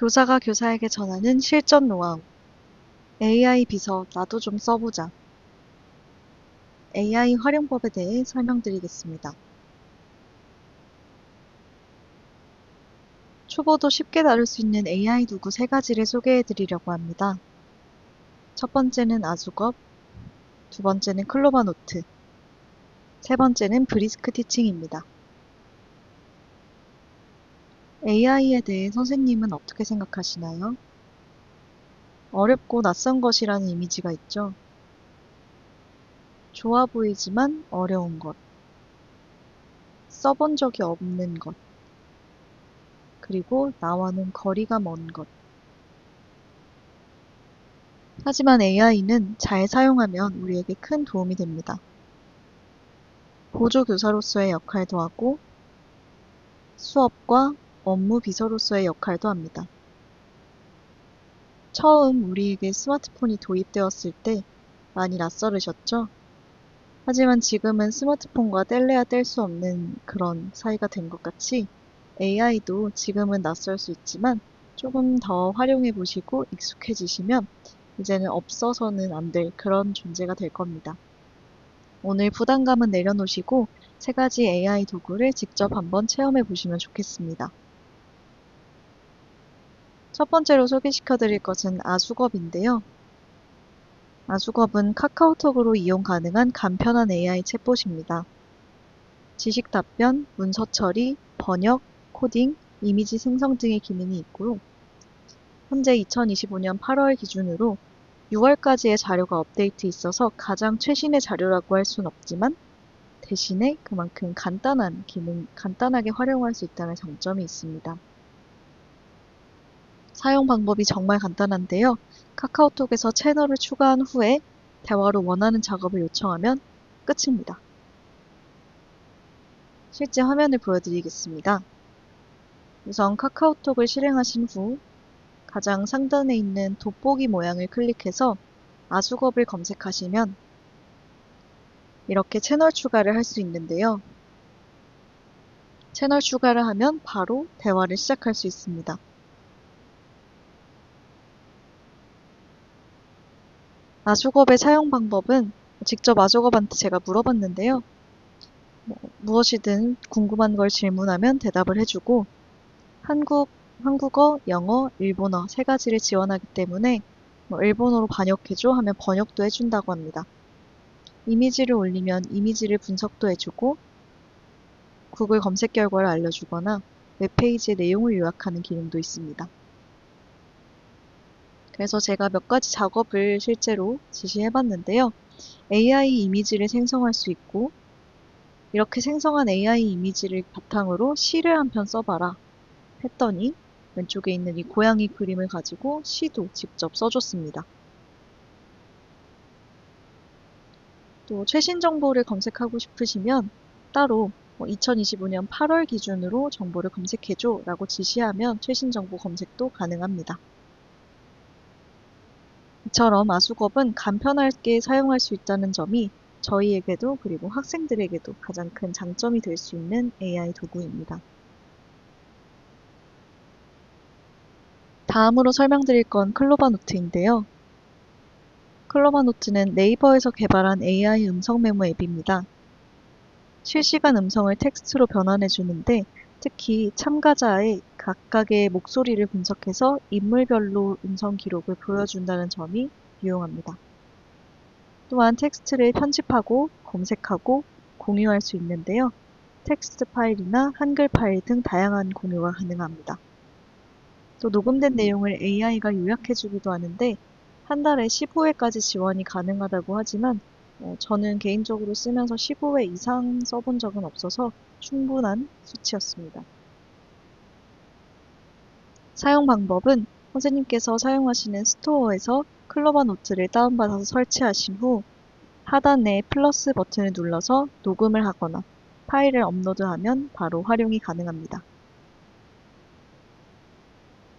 교사가 교사에게 전하는 실전 노하우. AI 비서 나도 좀 써보자. AI 활용법에 대해 설명드리겠습니다. 초보도 쉽게 다룰 수 있는 AI 도구 세 가지를 소개해 드리려고 합니다. 첫 번째는 아수겁, 두 번째는 클로바 노트, 세 번째는 브리스크 티칭입니다. AI에 대해 선생님은 어떻게 생각하시나요? 어렵고 낯선 것이라는 이미지가 있죠. 좋아 보이지만 어려운 것. 써본 적이 없는 것. 그리고 나와는 거리가 먼 것. 하지만 AI는 잘 사용하면 우리에게 큰 도움이 됩니다. 보조교사로서의 역할도 하고 수업과 업무 비서로서의 역할도 합니다. 처음 우리에게 스마트폰이 도입되었을 때 많이 낯설으셨죠? 하지만 지금은 스마트폰과 뗄래야 뗄 수 없는 그런 사이가 된 것 같이 AI도 지금은 낯설 수 있지만 조금 더 활용해 보시고 익숙해지시면 이제는 없어서는 안 될 그런 존재가 될 겁니다. 오늘 부담감은 내려놓으시고 세 가지 AI 도구를 직접 한번 체험해 보시면 좋겠습니다. 첫 번째로 소개시켜 드릴 것은 아수겁인데요. 아수겁은 카카오톡으로 이용 가능한 간편한 AI 챗봇입니다. 지식 답변, 문서 처리, 번역, 코딩, 이미지 생성 등의 기능이 있고요. 현재 2025년 8월 기준으로 6월까지의 자료가 업데이트 있어서 가장 최신의 자료라고 할 수는 없지만 대신에 그만큼 간단한 기능, 간단하게 활용할 수 있다는 장점이 있습니다. 사용 방법이 정말 간단한데요. 카카오톡에서 채널을 추가한 후에 대화로 원하는 작업을 요청하면 끝입니다. 실제 화면을 보여드리겠습니다. 우선 카카오톡을 실행하신 후 가장 상단에 있는 돋보기 모양을 클릭해서 아수겁을 검색하시면 이렇게 채널 추가를 할 수 있는데요. 채널 추가를 하면 바로 대화를 시작할 수 있습니다. 아수겁의 사용 방법은 직접 아수겁한테 제가 물어봤는데요. 뭐, 무엇이든 궁금한 걸 질문하면 대답을 해주고 한국, 한국어, 영어, 일본어 세 가지를 지원하기 때문에 뭐 일본어로 번역해줘 하면 번역도 해준다고 합니다. 이미지를 올리면 이미지를 분석도 해주고 구글 검색 결과를 알려주거나 웹페이지의 내용을 요약하는 기능도 있습니다. 그래서 제가 몇 가지 작업을 실제로 지시해 봤는데요. AI 이미지를 생성할 수 있고 이렇게 생성한 AI 이미지를 바탕으로 시를 한 편 써봐라 했더니 왼쪽에 있는 이 고양이 그림을 가지고 시도 직접 써줬습니다. 또 최신 정보를 검색하고 싶으시면 따로 2025년 8월 기준으로 정보를 검색해줘 라고 지시하면 최신 정보 검색도 가능합니다. 이처럼 아수겁은 간편하게 사용할 수 있다는 점이 저희에게도 그리고 학생들에게도 가장 큰 장점이 될 수 있는 AI 도구입니다. 다음으로 설명드릴 건 클로바 노트인데요. 클로바 노트는 네이버에서 개발한 AI 음성 메모 앱입니다. 실시간 음성을 텍스트로 변환해 주는데 특히 참가자의 각각의 목소리를 분석해서 인물별로 음성 기록을 보여준다는 점이 유용합니다. 또한 텍스트를 편집하고 검색하고 공유할 수 있는데요. 텍스트 파일이나 한글 파일 등 다양한 공유가 가능합니다. 또 녹음된 내용을 AI가 요약해주기도 하는데 한 달에 15회까지 지원이 가능하다고 하지만 어, 저는 개인적으로 쓰면서 15회 이상 써본 적은 없어서 충분한 수치였습니다. 사용 방법은 선생님께서 사용하시는 스토어에서 클로바 노트를 다운받아서 설치하신 후 하단에 플러스 버튼을 눌러서 녹음을 하거나 파일을 업로드하면 바로 활용이 가능합니다.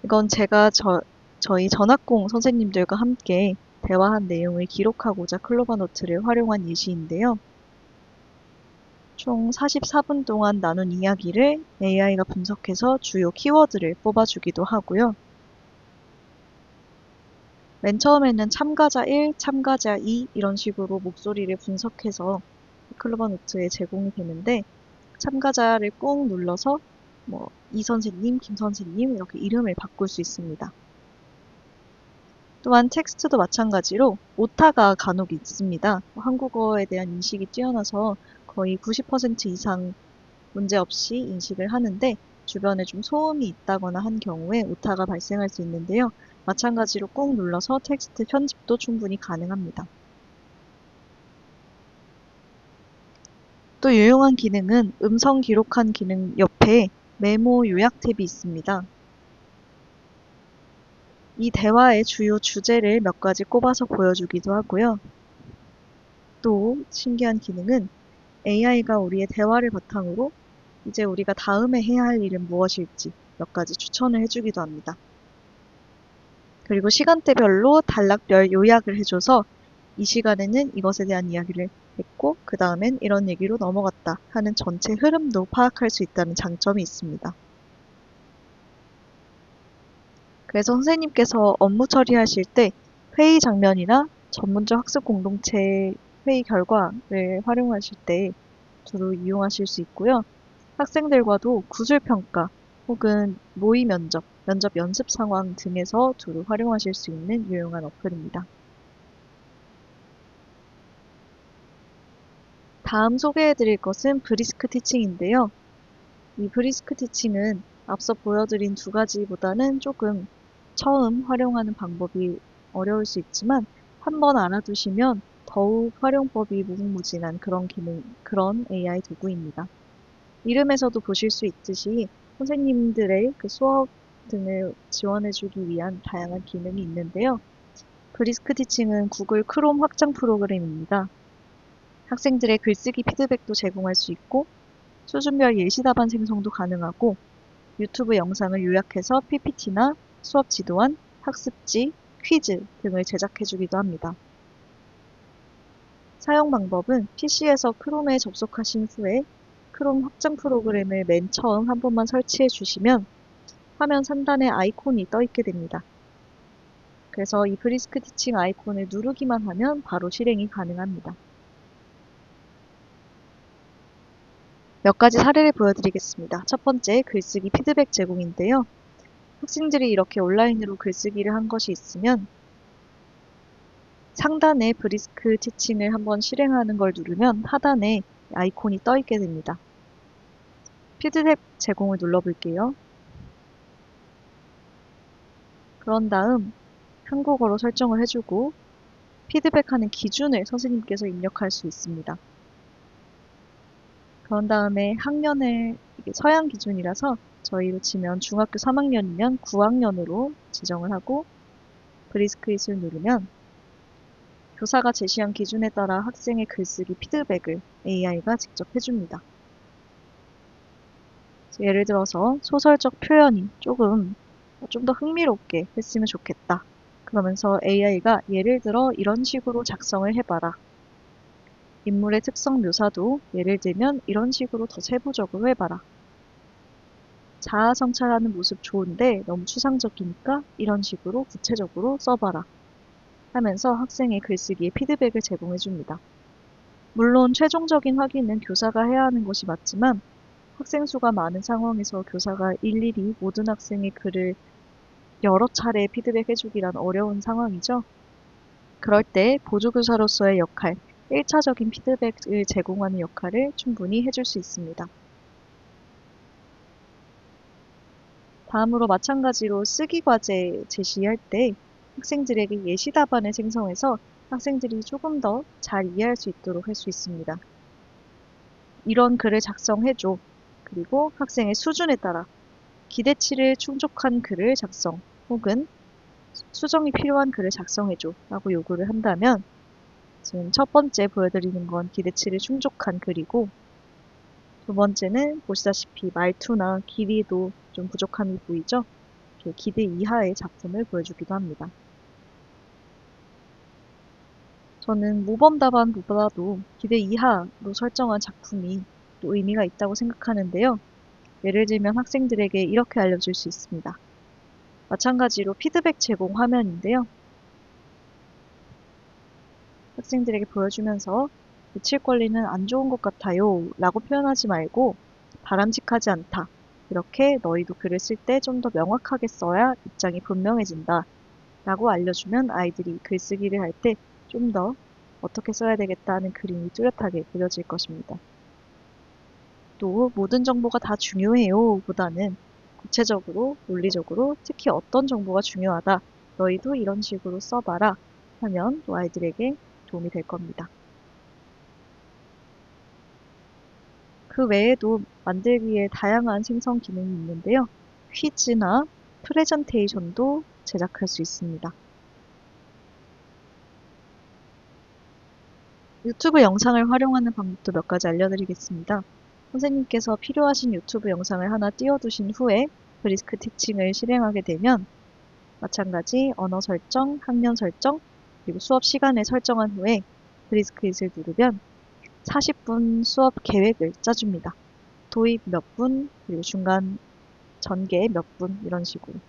이건 제가 저, 저희 전학공 선생님들과 함께 대화한 내용을 기록하고자 클로바 노트를 활용한 예시인데요. 총 44분 동안 나눈 이야기를 AI가 분석해서 주요 키워드를 뽑아주기도 하고요. 맨 처음에는 참가자 1, 참가자 2 이런 식으로 목소리를 분석해서 클로버 노트에 제공이 되는데 참가자를 꾹 눌러서 뭐 이 선생님, 김 선생님 이렇게 이름을 바꿀 수 있습니다. 또한 텍스트도 마찬가지로 오타가 간혹 있습니다. 한국어에 대한 인식이 뛰어나서 거의 90% 이상 문제없이 인식을 하는데 주변에 좀 소음이 있다거나 한 경우에 오타가 발생할 수 있는데요. 마찬가지로 꾹 눌러서 텍스트 편집도 충분히 가능합니다. 또 유용한 기능은 음성 기록한 기능 옆에 메모 요약 탭이 있습니다. 이 대화의 주요 주제를 몇 가지 꼽아서 보여주기도 하고요. 또 신기한 기능은 AI가 우리의 대화를 바탕으로 이제 우리가 다음에 해야 할 일은 무엇일지 몇 가지 추천을 해주기도 합니다. 그리고 시간대별로 단락별 요약을 해줘서 이 시간에는 이것에 대한 이야기를 했고 그 다음엔 이런 얘기로 넘어갔다 하는 전체 흐름도 파악할 수 있다는 장점이 있습니다. 그래서 선생님께서 업무 처리하실 때 회의 장면이나 전문적 학습 공동체 회의 결과를 활용하실 때 주로 이용하실 수 있고요. 학생들과도 구술평가 혹은 모의 면접, 면접 연습 상황 등에서 두루 활용하실 수 있는 유용한 어플입니다. 다음 소개해드릴 것은 브리스크 티칭인데요. 이 브리스크 티칭은 앞서 보여드린 두 가지보다는 조금 처음 활용하는 방법이 어려울 수 있지만 한번 알아두시면 더욱 활용법이 무궁무진한 그런 기능, 그런 AI 도구입니다. 이름에서도 보실 수 있듯이 선생님들의 그 수업 등을 지원해주기 위한 다양한 기능이 있는데요. 브리스크 티칭은 구글 크롬 확장 프로그램입니다. 학생들의 글쓰기 피드백도 제공할 수 있고 수준별 예시 답안 생성도 가능하고 유튜브 영상을 요약해서 PPT나 수업 지도안, 학습지, 퀴즈 등을 제작해주기도 합니다. 사용 방법은 PC에서 크롬에 접속하신 후에 크롬 확장 프로그램을 맨 처음 한 번만 설치해 주시면 화면 상단에 아이콘이 떠 있게 됩니다. 그래서 이 브리스크 티칭 아이콘을 누르기만 하면 바로 실행이 가능합니다. 몇 가지 사례를 보여드리겠습니다. 첫 번째, 글쓰기 피드백 제공인데요. 학생들이 이렇게 온라인으로 글쓰기를 한 것이 있으면 상단에 브리스크 티칭을 한번 실행하는 걸 누르면 하단에 아이콘이 떠 있게 됩니다. 피드백 제공을 눌러볼게요. 그런 다음 한국어로 설정을 해주고 피드백하는 기준을 선생님께서 입력할 수 있습니다. 그런 다음에 학년을 서양 기준이라서 저희로 치면 중학교 3학년이면 9학년으로 지정을 하고 브리스크잇을 누르면 교사가 제시한 기준에 따라 학생의 글쓰기 피드백을 AI가 직접 해줍니다. 예를 들어서 소설적 표현이 조금 좀 더 흥미롭게 했으면 좋겠다. 그러면서 AI가 예를 들어 이런 식으로 작성을 해봐라. 인물의 특성 묘사도 예를 들면 이런 식으로 더 세부적으로 해봐라. 자아 성찰하는 모습 좋은데 너무 추상적이니까 이런 식으로 구체적으로 써봐라. 하면서 학생의 글쓰기에 피드백을 제공해 줍니다. 물론 최종적인 확인은 교사가 해야 하는 것이 맞지만 학생 수가 많은 상황에서 교사가 일일이 모든 학생의 글을 여러 차례 피드백해 주기란 어려운 상황이죠. 그럴 때 보조교사로서의 역할, 1차적인 피드백을 제공하는 역할을 충분히 해줄 수 있습니다. 다음으로 마찬가지로 쓰기 과제 제시할 때 학생들에게 예시 답안을 생성해서 학생들이 조금 더 잘 이해할 수 있도록 할 수 있습니다. 이런 글을 작성해줘. 그리고 학생의 수준에 따라 기대치를 충족한 글을 작성 혹은 수정이 필요한 글을 작성해줘 라고 요구를 한다면 지금 첫 번째 보여드리는 건 기대치를 충족한 글이고 두 번째는 보시다시피 말투나 길이도 좀 부족함이 보이죠? 기대 이하의 작품을 보여주기도 합니다. 저는 모범 답안보다도 기대 이하로 설정한 작품이 또 의미가 있다고 생각하는데요. 예를 들면 학생들에게 이렇게 알려줄 수 있습니다. 마찬가지로 피드백 제공 화면인데요. 학생들에게 보여주면서 며칠 권리는 안 좋은 것 같아요 라고 표현하지 말고 바람직하지 않다. 이렇게 너희도 글을 쓸 때 좀 더 명확하게 써야 입장이 분명해진다. 라고 알려주면 아이들이 글쓰기를 할 때 좀 더 어떻게 써야 되겠다는 그림이 뚜렷하게 그려질 것입니다. 또 모든 정보가 다 중요해요 보다는 구체적으로, 논리적으로 특히 어떤 정보가 중요하다. 너희도 이런 식으로 써봐라 하면 또 아이들에게 도움이 될 겁니다. 그 외에도 만들기에 다양한 생성 기능이 있는데요. 퀴즈나 프레젠테이션도 제작할 수 있습니다. 유튜브 영상을 활용하는 방법도 몇 가지 알려드리겠습니다. 선생님께서 필요하신 유튜브 영상을 하나 띄워두신 후에 브리스크 티칭을 실행하게 되면 마찬가지 언어 설정, 학년 설정, 그리고 수업 시간을 설정한 후에 브리스크잇을 누르면 40분 수업 계획을 짜줍니다. 도입 몇 분, 그리고 중간 전개 몇 분, 이런 식으로.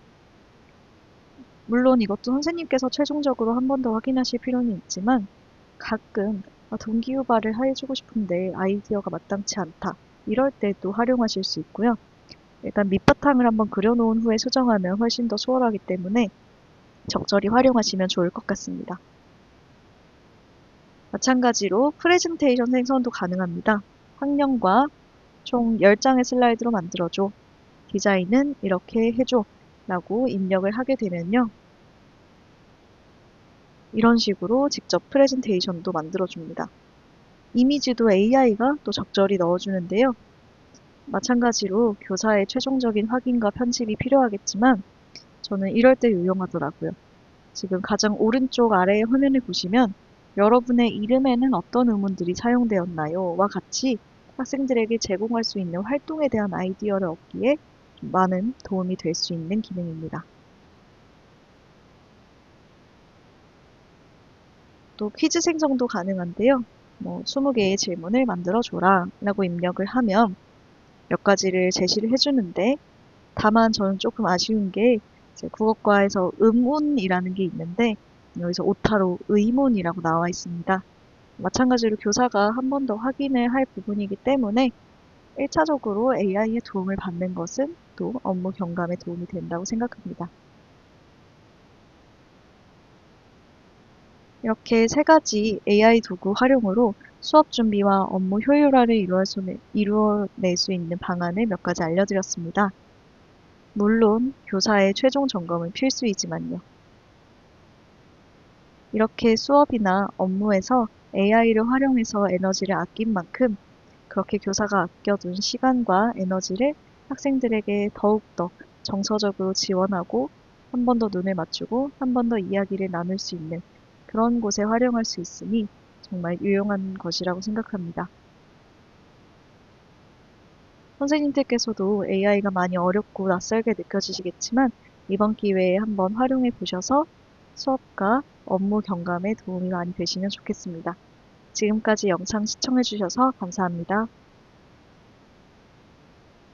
물론 이것도 선생님께서 최종적으로 한 번 더 확인하실 필요는 있지만 가끔 아, 동기유발을 해주고 싶은데 아이디어가 마땅치 않다. 이럴 때도 활용하실 수 있고요. 일단 밑바탕을 한번 그려놓은 후에 수정하면 훨씬 더 수월하기 때문에 적절히 활용하시면 좋을 것 같습니다. 마찬가지로 프레젠테이션 생성도 가능합니다. 학년과 총 10장의 슬라이드로 만들어줘. 디자인은 이렇게 해줘. 라고 입력을 하게 되면요. 이런 식으로 직접 프레젠테이션도 만들어줍니다. 이미지도 AI가 또 적절히 넣어주는데요. 마찬가지로 교사의 최종적인 확인과 편집이 필요하겠지만 저는 이럴 때 유용하더라고요. 지금 가장 오른쪽 아래의 화면을 보시면 여러분의 이름에는 어떤 의문들이 사용되었나요? 와 같이 학생들에게 제공할 수 있는 활동에 대한 아이디어를 얻기에 많은 도움이 될 수 있는 기능입니다. 또 퀴즈 생성도 가능한데요. 뭐 20개의 질문을 만들어줘라 라고 입력을 하면 몇 가지를 제시를 해주는데 다만 저는 조금 아쉬운 게 국어과에서 음운이라는 게 있는데 여기서 오타로 의문이라고 나와 있습니다. 마찬가지로 교사가 한 번 더 확인을 할 부분이기 때문에 1차적으로 AI의 도움을 받는 것은 또 업무 경감에 도움이 된다고 생각합니다. 이렇게 세 가지 AI 도구 활용으로 수업 준비와 업무 효율화를 이루어낼 수 있는 방안을 몇 가지 알려드렸습니다. 물론 교사의 최종 점검은 필수이지만요. 이렇게 수업이나 업무에서 AI를 활용해서 에너지를 아낀 만큼 그렇게 교사가 아껴둔 시간과 에너지를 학생들에게 더욱더 정서적으로 지원하고 한 번 더 눈을 맞추고 한 번 더 이야기를 나눌 수 있는 그런 곳에 활용할 수 있으니 정말 유용한 것이라고 생각합니다. 선생님들께서도 AI가 많이 어렵고 낯설게 느껴지시겠지만 이번 기회에 한번 활용해 보셔서 수업과 업무 경감에 도움이 많이 되시면 좋겠습니다. 지금까지 영상 시청해 주셔서 감사합니다.